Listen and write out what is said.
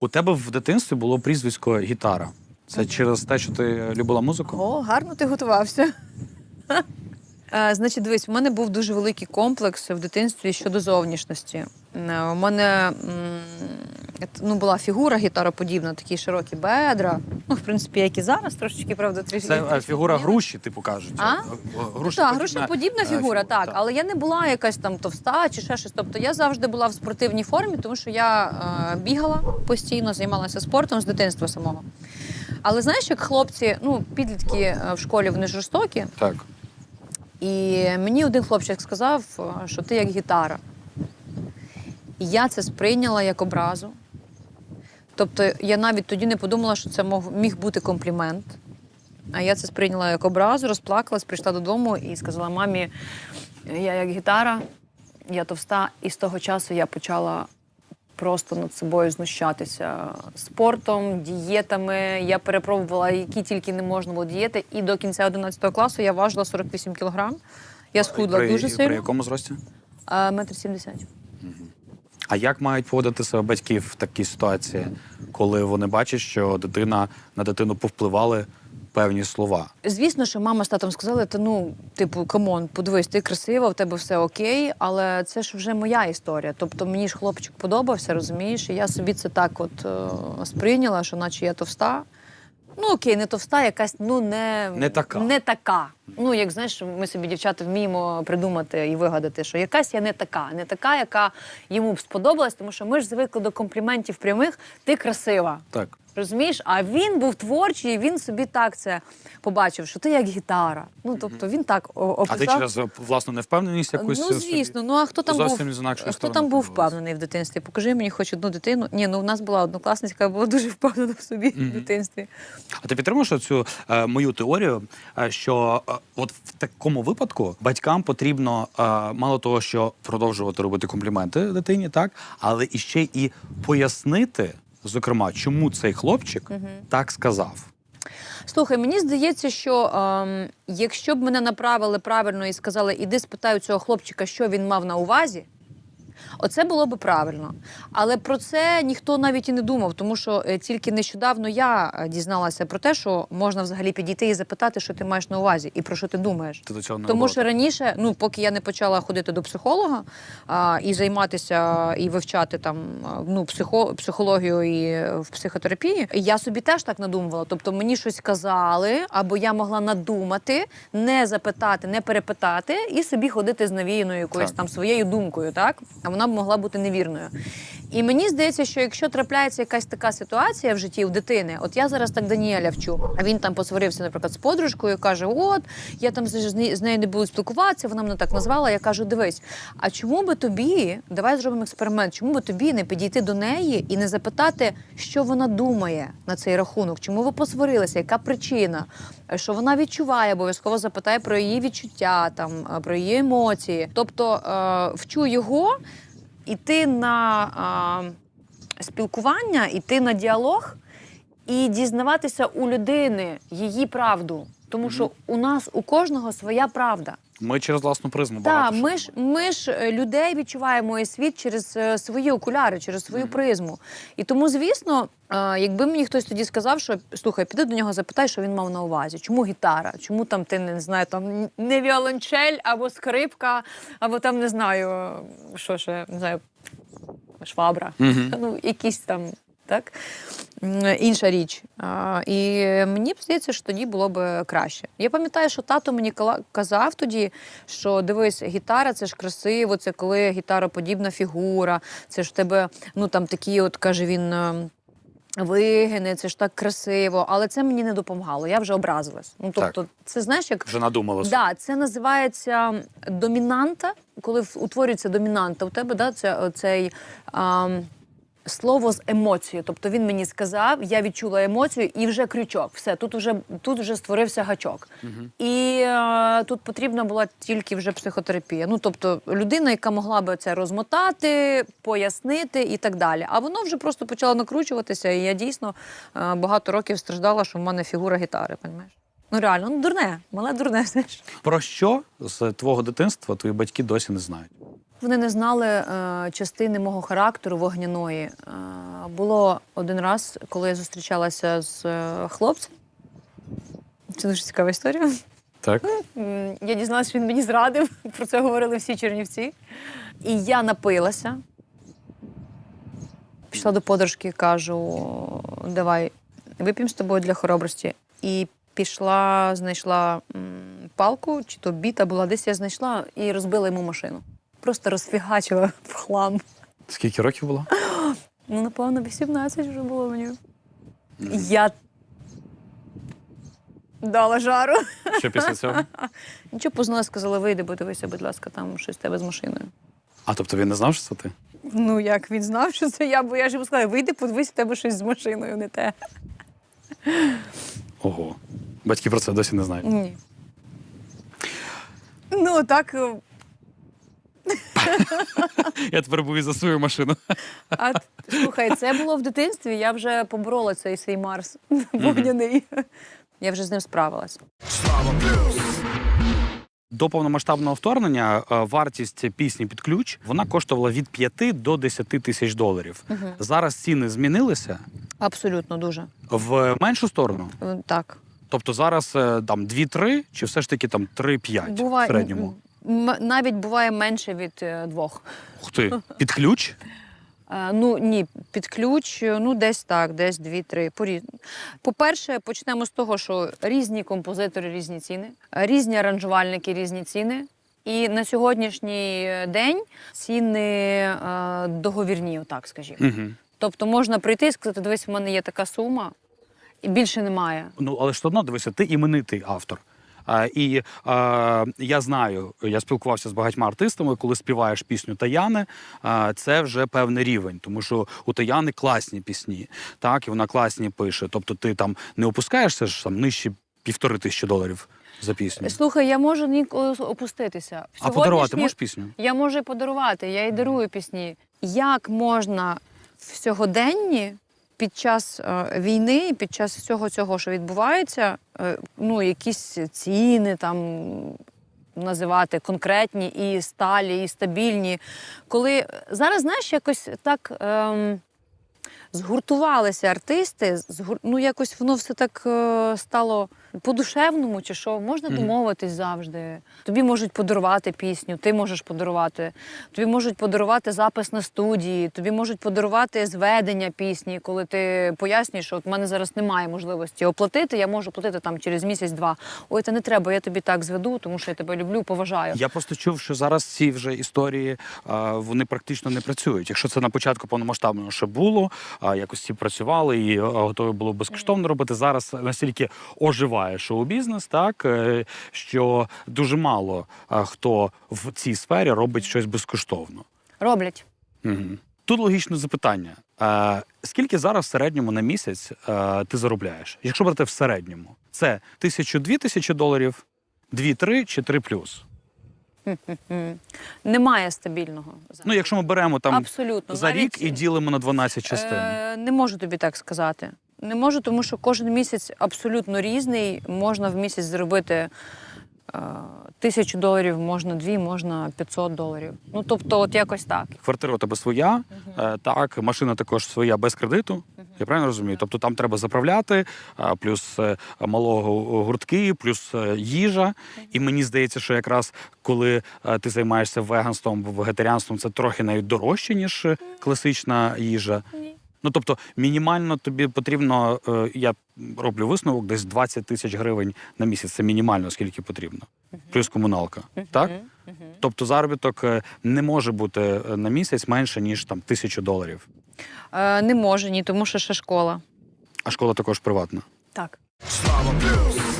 У тебе в дитинстві було прізвисько гітара. Це через те, що ти любила музику? О, гарно ти готувався. Е, Значить, дивись, у мене був дуже великий комплекс в дитинстві щодо зовнішності. Е, У мене м, ну, була фігура гітароподібна, такі широкі бедра. Ну, в принципі, як і зараз, трошечки, правда, трішки. Це е, фігура груші, типу кажуть. А? Е, груша так, подібна, грошоподібна е, фігура, так. Але я не була якась там товста чи ще щось. Тобто я завжди була в спортивній формі, тому що я е, бігала постійно, займалася спортом з дитинства самого. Але знаєш, як хлопці, ну, підлітки в школі вони жорстокі, Так. і мені один хлопчик сказав, що ти як гітара. І я це сприйняла як образу. Тобто я навіть тоді не подумала, що це міг бути комплімент. А я це сприйняла як образу, розплакалась, прийшла додому і сказала мамі: я як гітара, я товста, і з того часу я почала просто над собою знущатися спортом, дієтами. Я перепробувала, які тільки не можна було дієти. І до кінця 11 класу я важила 48 кілограм. Я схудла при, дуже При сильно. якому зрості? Метр сімдесят. А як мають поводити себе батьки в такій ситуації, коли вони бачать, що дитина на дитину повпливали певні слова? Звісно, що мама з татом сказали, та ну, типу, камон, подивись, ти красива, в тебе все окей, але це ж вже моя історія. Тобто мені ж хлопчик подобався, розумієш, і я собі це так от е, сприйняла, що наче я товста. Ну окей, не товста, якась ну не, Не така. Не така. Ну, як знаєш, ми собі дівчата вміємо придумати і вигадати, що якась я не така, не така, яка йому б сподобалась, тому що ми ж звикли до компліментів прямих. Ти красива. Так. Розумієш, а він був творчий, і він собі так це побачив, що ти як гітара. Ну тобто він так о- описав. А ти через власну невпевненість якусь Ну, собі? звісно, ну а хто там Зовсім був? з інакшої Хто сторони там був подивилась. впевнений в дитинстві? Покажи мені хоч одну дитину. Ні, ну в нас була однокласниця, яка була дуже впевнена в собі в дитинстві. А ти підтримуєш цю е, мою теорію, е, що е, от в такому випадку батькам потрібно е, мало того, що продовжувати робити компліменти дитині, так, але і ще і пояснити, зокрема, чому цей хлопчик так сказав. Слухай, мені здається, що е, якщо б мене направили правильно і сказали, іди спитай у цього хлопчика, що він мав на увазі. Оце було би правильно. Але про це ніхто навіть і не думав, тому що е, тільки нещодавно я е, дізналася про те, що можна взагалі підійти і запитати, що ти маєш на увазі і про що ти думаєш. Ти до цього не Тому що раніше, ну поки я не почала ходити до психолога а, і займатися і вивчати там ну, психо, психологію і е, в психотерапії, я собі теж так надумувала. Тобто мені щось казали, або я могла надумати, не запитати, не перепитати, і собі ходити з навіяною якоюсь Так. там своєю думкою, так а вона б могла бути невірною. І мені здається, що якщо трапляється якась така ситуація в житті у дитини, от я зараз так Даніеля вчу, а він там посварився, наприклад, з подружкою, каже: От я там з нею- не буду спілкуватися, вона мене так назвала. Я кажу: дивись, а чому би тобі, давай зробимо експеримент, чому би тобі не підійти до неї і не запитати, що вона думає на цей рахунок? Чому ви посварилися? Яка причина? Що вона відчуває, обов'язково запитай про її відчуття, там е, про її емоції. Тобто е, вчу його іти на а, спілкування, іти на діалог і дізнаватися у людини її правду. Тому що у нас у кожного своя правда. Ми через власну призму Так, ми ж ми ж е, людей відчуваємо і світ через е, свої окуляри, через свою призму. І тому, звісно, е, якби мені хтось тоді сказав, що слухай, піди до нього запитай, що він мав на увазі. Чому гітара? Чому там ти не знаю, там не віолончель або скрипка, або там не знаю, що ще не знаю, швабра. Мгм. Ну, якісь там. Так, інша річ. І мені здається, що тоді було б краще. Я пам'ятаю, що тато мені казав тоді, що дивись, гітара це ж красиво, це коли гітароподібна фігура, це ж в тебе, ну там такі, от каже він. ем, Вигини, це ж так красиво, але це мені не допомагало. Я вже образилась. Ну тобто, це знаєш, як Вже надумалося. Да, це називається домінанта, коли утворюється домінанта у тебе, да, це цей. ам, Слово з емоцією, тобто він мені сказав, я відчула емоцію, і вже крючок. Все, тут вже тут вже створився гачок. І е, тут потрібна була тільки вже психотерапія. Ну тобто людина, яка могла би це розмотати, пояснити і так далі. А воно вже просто почало накручуватися, і я дійсно е, багато років страждала, що в мене фігура гітари. Понімаєш? Ну реально, ну дурне, мале дурне, знаєш. Про що з твого дитинства твої батьки досі не знають? Вони не знали е, частини мого характеру вогняної. Е, було один раз, коли я зустрічалася з е, хлопцем. Це дуже цікава історія. Так. М, Я дізналася, що він мені зрадив. Про це говорили всі чернівці. І я напилася. Пішла до подружки, кажу: давай вип'ємо з тобою для хоробрості. І пішла, знайшла м, палку, чи то біта була, десь я знайшла і розбила йому машину. Просто розфігачила в хлам. Скільки років було? Ну, напевно, 18 вже було мені. Я дала жару. Що після цього? Нічого познала, сказала, вийди, бо дивися, будь ласка, там щось в тебе з машиною. А тобто він не знав, що це ти? Ну, як він знав, що це я, бо я ж йому сказала, вийди, подивись, в тебе щось з машиною, не те. Ого. Батьки про це досі не знають. Ні. Ну, так. Я тепер був і за свою машину. А слухай, це було в дитинстві. Я вже поборола цей свій Марс вогняний. Я вже з ним справилась. До повномасштабного вторгнення е, вартість пісні під ключ вона коштувала від 5 до 10 тисяч доларів. Зараз ціни змінилися Абсолютно дуже. в меншу сторону. Е, Так. Тобто зараз е, там 2-3, чи все ж таки там 3-5 в середньому. М- навіть буває менше від е, двох. Ух ти, під ключ? Е, Ну ні, під ключ, е, ну десь так, десь дві-три. порі- По-перше, почнемо з того, що різні композитори різні ціни, різні аранжувальники різні ціни. І на сьогоднішній день ціни е, договірні, отак скажімо. Угу. Тобто можна прийти і сказати, дивись, в мене є така сума, і більше немає. Ну, але ж одно дивися, ти іменитий автор. І я знаю, я спілкувався з багатьма артистами, коли співаєш пісню Таяни, це вже певний рівень, тому що у Таяни класні пісні, так, і вона класні пише. Тобто ти там не опускаєшся ж там нижче півтори тисячі доларів за пісню. Слухай, я можу ніколи опуститися. А подарувати можеш пісню? Я можу і подарувати, я і дарую пісні. Як можна в сьогоденні під час е, війни, під час всього цього, що відбувається, е, ну, якісь ціни там називати конкретні і сталі, і стабільні. Коли зараз, знаєш, якось так. Ем, Згуртувалися артисти, згур... ну якось воно все так е, стало по-душевному, чи що можна домовитись завжди. Тобі можуть подарувати пісню, ти можеш подарувати. Тобі можуть подарувати запис на студії, тобі можуть подарувати зведення пісні, коли ти пояснюєш, що от в мене зараз немає можливості оплатити, я можу платити там через місяць-два. Ой, це не треба, я тобі так зведу, тому що я тебе люблю, поважаю. Я просто чув, що зараз ці вже історії вони практично не працюють. Якщо це на початку повномасштабного ще було, якось ці працювали і а, готові було безкоштовно робити. Зараз настільки оживає шоу-бізнес, так е, що дуже мало хто в цій сфері робить щось безкоштовно. Роблять. Угу. Тут логічне запитання: скільки зараз в середньому на місяць ти заробляєш? Якщо брати в середньому, це тисячу-дві тисячі доларів, дві-три чи три плюс. Немає стабільного. зараз. Ну, якщо ми беремо там Абсолютно. за Навіть, рік і ділимо на 12 частин. Е, не можу тобі так сказати. Не можу, тому що кожен місяць абсолютно різний. Можна в місяць зробити е, тисячу доларів, можна дві, можна 500 доларів. Ну тобто, от якось так. Квартира у тебе своя, е, так, машина також своя без кредиту. Я правильно розумію? Тобто там треба заправляти, плюс е, малого гуртки, плюс е, їжа. І мені здається, що якраз коли е, ти займаєшся веганством вегетаріанством, це трохи навіть дорожче, ніж класична їжа. Ну тобто, мінімально тобі потрібно, я роблю висновок, десь 20 тисяч гривень на місяць. Це мінімально, скільки потрібно. Плюс комуналка. Так? Тобто заробіток не може бути на місяць менше, ніж там тисячу доларів. Е, не може, ні, тому що ще школа. А школа також приватна. Так. Слава плюс.